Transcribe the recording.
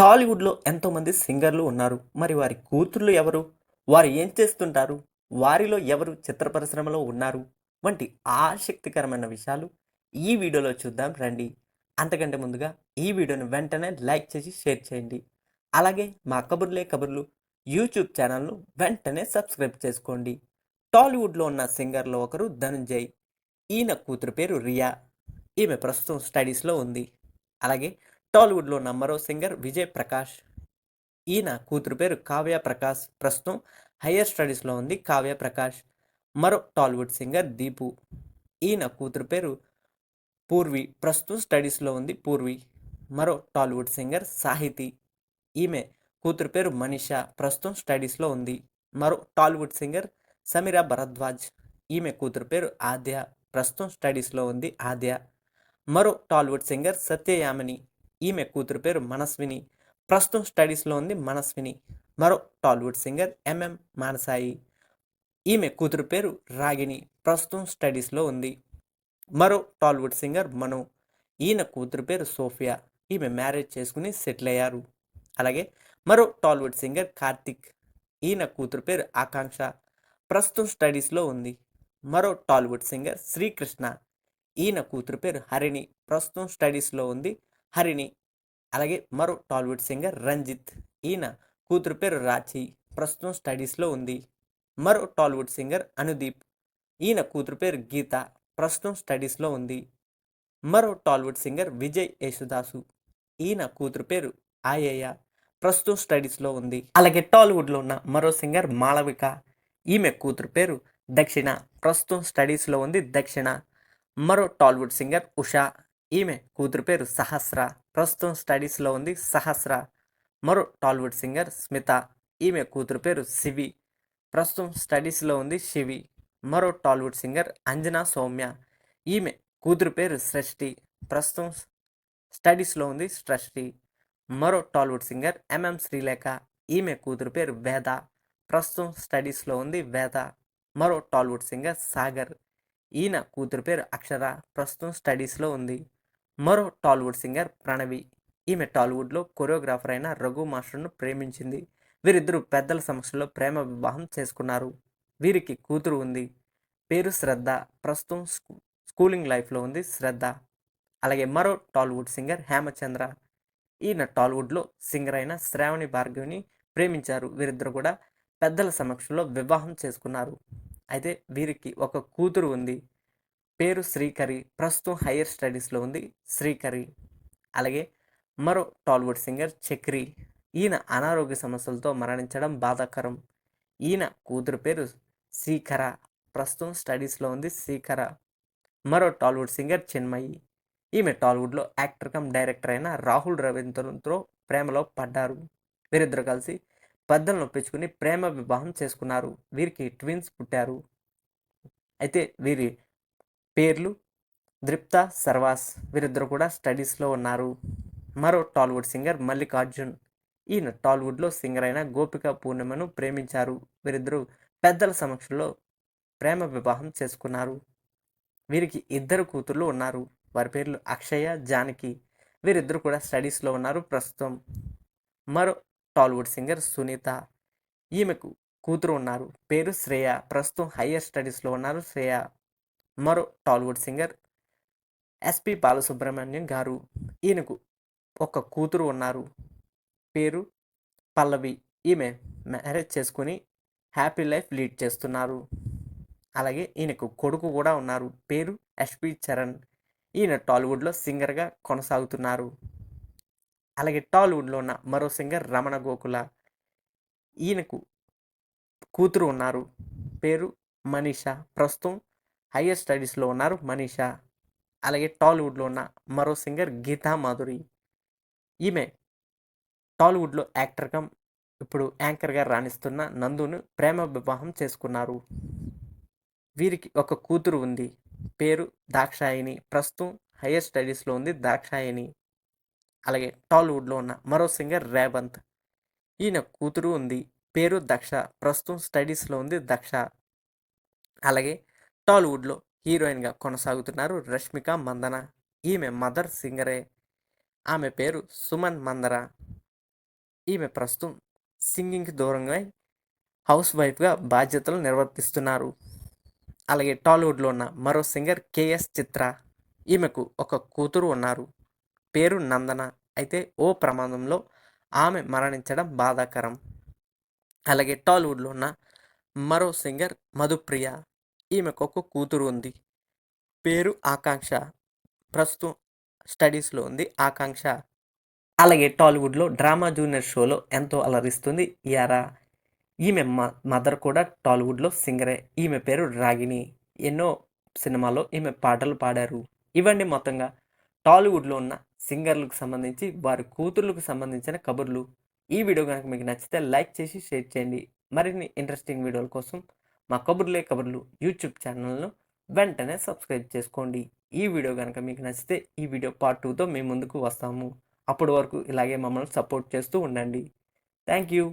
టాలీవుడ్లో ఎంతోమంది సింగర్లు ఉన్నారు. మరి వారి కూతుర్లు ఎవరు? వారు ఏం చేస్తుంటారు? వారిలో ఎవరు చిత్ర పరిశ్రమలో ఉన్నారు? వంటి ఆసక్తికరమైన విషయాలు ఈ వీడియోలో చూద్దాం రండి. అంతకంటే ముందుగా ఈ వీడియోని వెంటనే లైక్ చేసి షేర్ చేయండి. అలాగే మా కబుర్లే కబుర్లు యూట్యూబ్ ఛానల్ను వెంటనే సబ్స్క్రైబ్ చేసుకోండి. టాలీవుడ్లో ఉన్న సింగర్లో ఒకరు ధనుంజయ్. ఈయన కూతురు పేరు రియా. ఈమె ప్రస్తుతం స్టడీస్లో ఉంది. అలాగే టాలీవుడ్లో నంబరో మరో సింగర్ విజయ్ ప్రకాష్. ఈయన కూతురు పేరు కావ్య ప్రకాష్. ప్రస్తుతం హయ్యర్ స్టడీస్లో ఉంది కావ్య ప్రకాష్. మరో టాలీవుడ్ సింగర్ దీపు. ఈయన కూతురు పేరు పూర్వి. ప్రస్తుతం స్టడీస్లో ఉంది పూర్వి. మరో టాలీవుడ్ సింగర్ సాహితి. ఈమె కూతురు పేరు మనీషా. ప్రస్తుతం స్టడీస్లో ఉంది. మరో టాలీవుడ్ సింగర్ సమీరా భరద్వాజ్. ఈమె కూతురు పేరు ఆద్య. ప్రస్తుతం స్టడీస్లో ఉంది ఆద్య. మరో టాలీవుడ్ సింగర్ సత్యయామిని. ఈమె కూతురు పేరు మనస్విని. ప్రస్తుతం స్టడీస్లో ఉంది మనస్విని. మరో టాలీవుడ్ సింగర్ ఎంఎం మానసాయి. ఈమె కూతురు పేరు రాగిణి. ప్రస్తుతం స్టడీస్లో ఉంది. మరో టాలీవుడ్ సింగర్ మను. ఈయన కూతురు పేరు సోఫియా. ఈమె మ్యారేజ్ చేసుకుని సెటిల్ అయ్యారు. అలాగే మరో టాలీవుడ్ సింగర్ కార్తిక్. ఈయన కూతురు పేరు ఆకాంక్ష. ప్రస్తుతం స్టడీస్లో ఉంది. మరో టాలీవుడ్ సింగర్ శ్రీకృష్ణ. ఈయన కూతురు పేరు హరిణి. ప్రస్తుతం స్టడీస్లో ఉంది. హరిణి. అలాగే మరో టాలీవుడ్ సింగర్ రంజిత్. ఈయన కూతురు పేరు రాచి ప్రస్తుతం స్టడీస్లో ఉంది. మరో టాలీవుడ్ సింగర్ అనుదీప్. ఈయన కూతురు పేరు గీత. ప్రస్తుతం స్టడీస్లో ఉంది. మరో టాలీవుడ్ సింగర్ విజయ్ యేసుదాసు. ఈయన కూతురు పేరు ఆయయ్య ప్రస్తుతం స్టడీస్లో ఉంది. అలాగే టాలీవుడ్లో ఉన్న మరో సింగర్ మాళవిక. ఈమె కూతురు పేరు దక్షిణ. ప్రస్తుతం స్టడీస్లో ఉంది దక్షిణ. మరో టాలీవుడ్ సింగర్ ఉషా. ఈమె కూతురు పేరు సహస్ర. ప్రస్తుతం స్టడీస్లో ఉంది సహస్ర. మరో టాలీవుడ్ సింగర్ స్మిత. ఈమె కూతురు పేరు శివి. ప్రస్తుతం స్టడీస్లో ఉంది శివి. మరో టాలీవుడ్ సింగర్ అంజనా సౌమ్య. ఈమె కూతురు పేరు సృష్టి. ప్రస్తుతం స్టడీస్లో ఉంది సృష్టి. మరో టాలీవుడ్ సింగర్ ఎంఎం శ్రీలేఖ. ఈమె కూతురు పేరు వేద. ప్రస్తుతం స్టడీస్లో ఉంది వేద. మరో టాలీవుడ్ సింగర్ సాగర్. ఈయన కూతురు పేరు అక్షర. ప్రస్తుతం స్టడీస్లో ఉంది. మరో టాలీవుడ్ సింగర్ ప్రణవి. ఈమె టాలీవుడ్లో కొరియోగ్రాఫర్ అయిన రఘు మాస్టర్ను ప్రేమించింది. వీరిద్దరూ పెద్దల సమక్షంలో ప్రేమ వివాహం చేసుకున్నారు. వీరికి కూతురు ఉంది. పేరు శ్రద్ధ. ప్రస్తుతం స్కూ స్కూలింగ్ లైఫ్లో ఉంది శ్రద్ధ. అలాగే మరో టాలీవుడ్ సింగర్ హేమచంద్ర. ఈయన టాలీవుడ్లో సింగర్ అయిన శ్రావణి భార్గవిని ప్రేమించారు. వీరిద్దరు కూడా పెద్దల సమక్షంలో వివాహం చేసుకున్నారు. అయితే వీరికి ఒక కూతురు ఉంది. పేరు శ్రీకరి ప్రస్తుతం హయ్యర్ స్టడీస్లో ఉంది శ్రీకరి. అలాగే మరో టాలీవుడ్ సింగర్ చక్రి. ఈయన అనారోగ్య సమస్యలతో మరణించడం బాధాకరం. ఈయన కూతురు పేరు శ్రీకర ప్రస్తుతం స్టడీస్లో ఉంది శ్రీకర. మరో టాలీవుడ్ సింగర్ చిన్మయి. ఈమె టాలీవుడ్లో యాక్టర్ కమ్ డైరెక్టర్ అయిన రాహుల్ రవీంద్రన్తో ప్రేమలో పడ్డారు. వీరిద్దరు కలిసి పెద్దలను ఒప్పించుకుని ప్రేమ వివాహం చేసుకున్నారు. వీరికి ట్విన్స్ పుట్టారు. అయితే వీరి పేర్లు దృప్త సర్వాస్ వీరిద్దరు కూడా స్టడీస్లో ఉన్నారు. మరో టాలీవుడ్ సింగర్ మల్లికార్జున్. ఈయన టాలీవుడ్లో సింగర్ అయిన గోపిక పూర్ణిమను ప్రేమించారు. వీరిద్దరూ పెద్దల సమక్షంలో ప్రేమ వివాహం చేసుకున్నారు. వీరికి ఇద్దరు కూతుర్లు ఉన్నారు. వారి పేర్లు అక్షయ జానకి. వీరిద్దరు కూడా స్టడీస్లో ఉన్నారు ప్రస్తుతం. మరో టాలీవుడ్ సింగర్ సునీత. ఈమెకు కూతురు ఉన్నారు. పేరు శ్రేయ. ప్రస్తుతం హయ్యర్ స్టడీస్లో ఉన్నారు శ్రేయ. మరో టాలీవుడ్ సింగర్ ఎస్పి బాలసుబ్రహ్మణ్యం గారు. ఈయనకు ఒక కూతురు ఉన్నారు. పేరు పల్లవి. ఈమె మ్యారేజ్ చేసుకుని హ్యాపీ లైఫ్ లీడ్ చేస్తున్నారు. అలాగే ఈయనకు కొడుకు కూడా ఉన్నారు. పేరు ఎస్పి చరణ్. ఈయన టాలీవుడ్లో సింగర్గా కొనసాగుతున్నారు. అలాగే టాలీవుడ్లో ఉన్న మరో సింగర్ రమణ గోకుల. ఈయనకు కూతురు ఉన్నారు. పేరు మనీషా. ప్రస్తుతం హయ్యర్ స్టడీస్లో ఉన్నారు మనీషా. అలాగే టాలీవుడ్లో ఉన్న మరో సింగర్ గీతా మాధురి. ఈమె టాలీవుడ్లో యాక్టర్గా ఇప్పుడు యాంకర్గా రాణిస్తున్న నందును ప్రేమ వివాహం చేసుకున్నారు. వీరికి ఒక కూతురు ఉంది. పేరు దాక్షాయిని ప్రస్తుతం హయ్యర్ స్టడీస్లో ఉంది దాక్షాయిని అలాగే టాలీవుడ్లో ఉన్న మరో సింగర్ రేవంత్. ఈయన కూతురు ఉంది. పేరు దక్ష. ప్రస్తుతం స్టడీస్లో ఉంది దక్ష. అలాగే టాలీవుడ్లో హీరోయిన్గా కొనసాగుతున్నారు రష్మిక మందన. ఈమె మదర్ సింగరే. ఆమె పేరు సుమన్ మందర. ఈమె ప్రస్తుతం సింగింగ్కి దూరంగా హౌస్ వైఫ్గా బాధ్యతలు నిర్వర్తిస్తున్నారు. అలాగే టాలీవుడ్లో ఉన్న మరో సింగర్ కేఎస్ చిత్ర. ఈమెకు ఒక కూతురు ఉన్నారు. పేరు నందన. అయితే ఓ ప్రమాదంలో ఆమె మరణించడం బాధాకరం. అలాగే టాలీవుడ్లో ఉన్న మరో సింగర్ మధుప్రియ. ఈమెకు ఒక కూతురు ఉంది. పేరు ఆకాంక్ష. ప్రస్తుతం స్టడీస్లో ఉంది. ఆకాంక్ష. అలాగే టాలీవుడ్లో డ్రామా జూనియర్ షోలో ఎంతో అలరిస్తుంది యారా. ఈమె మ- మదర్ కూడా టాలీవుడ్లో సింగరే. ఈమె పేరు రాగిణి. ఎన్నో సినిమాలో ఈమె పాటలు పాడారు. ఇవన్నీ మొత్తంగా టాలీవుడ్లో ఉన్న సింగర్లకు సంబంధించి వారి కూతుర్లకు సంబంధించిన కబుర్లు. ఈ వీడియో కనుక మీకు నచ్చితే లైక్ చేసి షేర్ చేయండి. మరిన్ని ఇంట్రెస్టింగ్ వీడియోల కోసం మా కబుర్లే కబుర్లు యూట్యూబ్ ఛానల్ను వెంటనే సబ్స్క్రైబ్ చేసుకోండి. ఈ వీడియో కనుక మీకు నచ్చితే ఈ వీడియో పార్ట్ టూతో మేము ముందుకు వస్తాము. అప్పటి వరకు ఇలాగే మమ్మల్ని సపోర్ట్ చేస్తూ ఉండండి. Thank you.